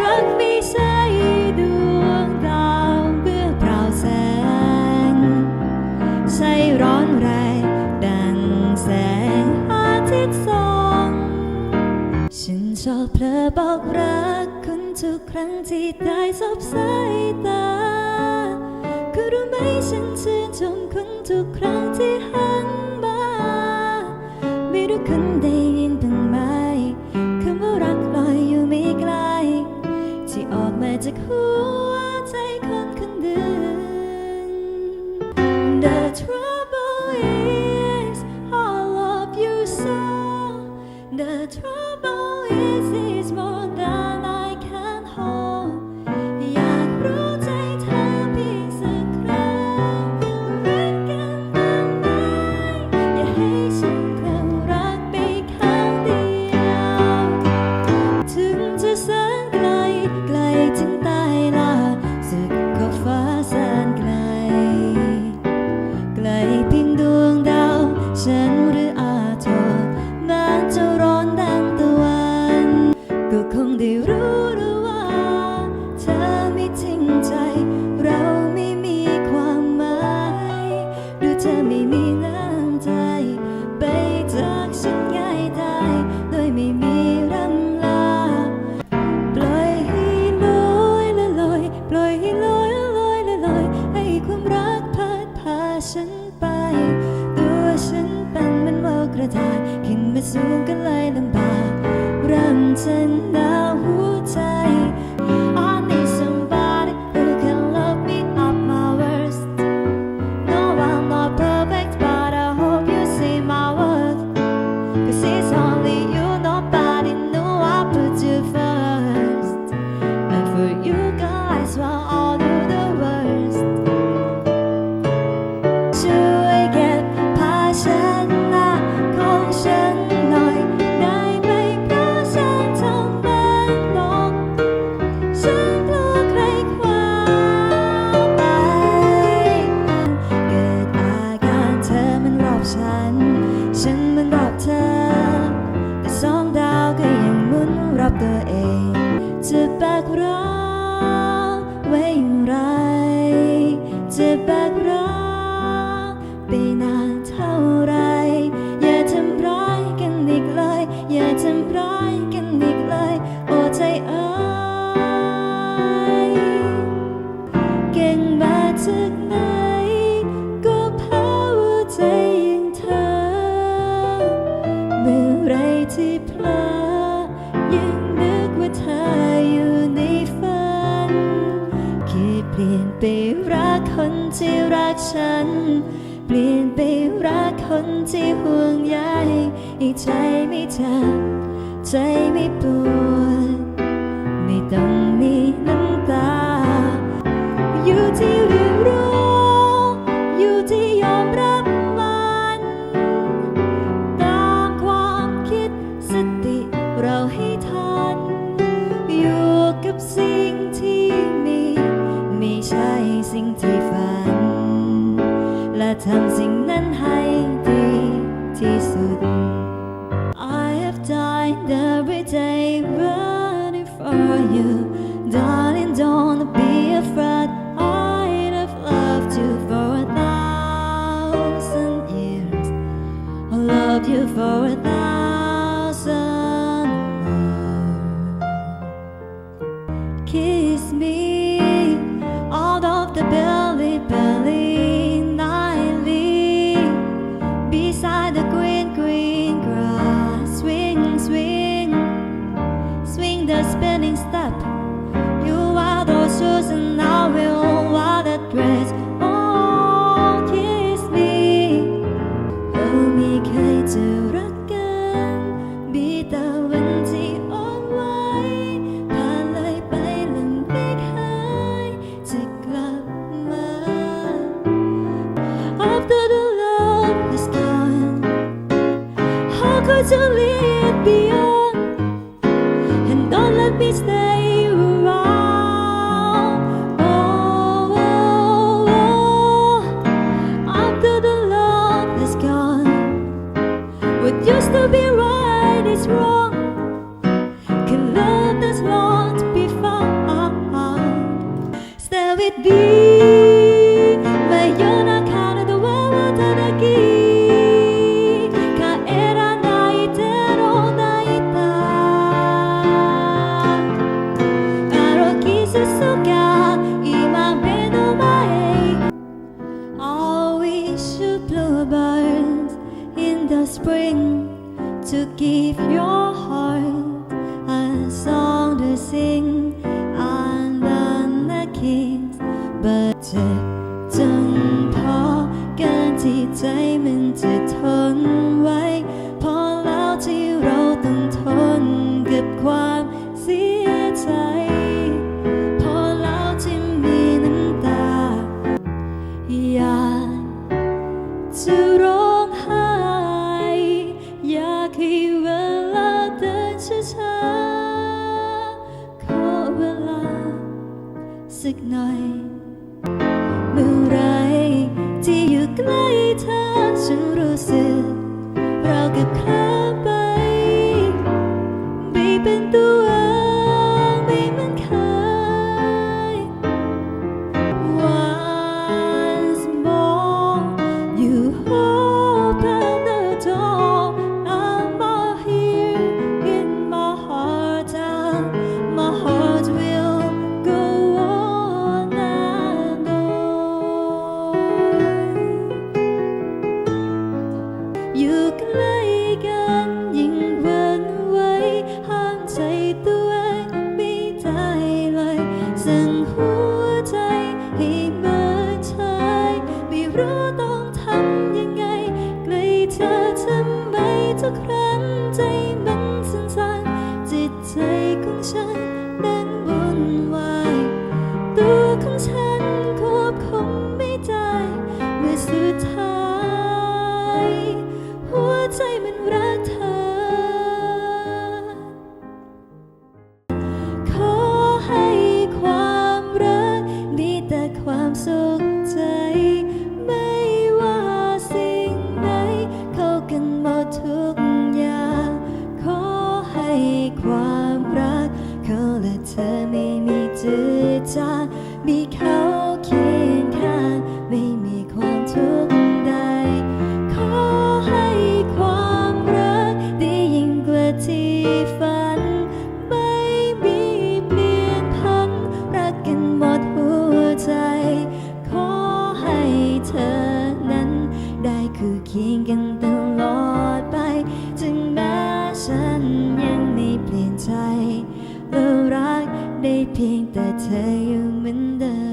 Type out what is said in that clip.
รักไม่ใช่ดวงดาวเบื้อเปล่าแสง ใช่ร้อนแรงดังแสงอาทิตย์ส่องฉันชอบเพอบอกรักคุณทุกครั้งที่ได้สบสายตา คือรู้ไหมฉันชื่นชมคุณทุกครั้งที่หันมา ไม่รู้คุณได้ ออกมาจากหัวใจคนคนเดิม จะแบกรักไปนานเท่าไร อย่าทำร้ายกันอีกเลย อย่าทำร้ายกันอีกเลย โอ้ใจเอ๋ยเก่งมาถึงไห ที่รักฉัน เปลี่ยนไปรักคนที่ห่วงใยอีใจไม่จ็บใจไม่ปวดไม่ต้องมีน้ำตาอยู่ที่ และทำสิ่งนั้นให้ดีที่สุด I have died every day running for you. To lead beyond. spring to give your heart a song to sing. And then the kings but 这灯泡跟几盏 ความรัก เขาและเธอไม่มีจืดจางมีเขาเคียงข้าง ไม่มีความทุกข์ใด ขอให้ความรักดียิ่งกว่าที่ฝัน ไม่มีเปลี่ยนพันรักกันหมดหัวใจ ขอให้เธอนั้น ได้คือเคียงกันตลอดไป ถึงแม้ฉันยัง ไม่เปลี่ยนใจและรักได้เพียงแต่เธออยู่เหมือนเดิม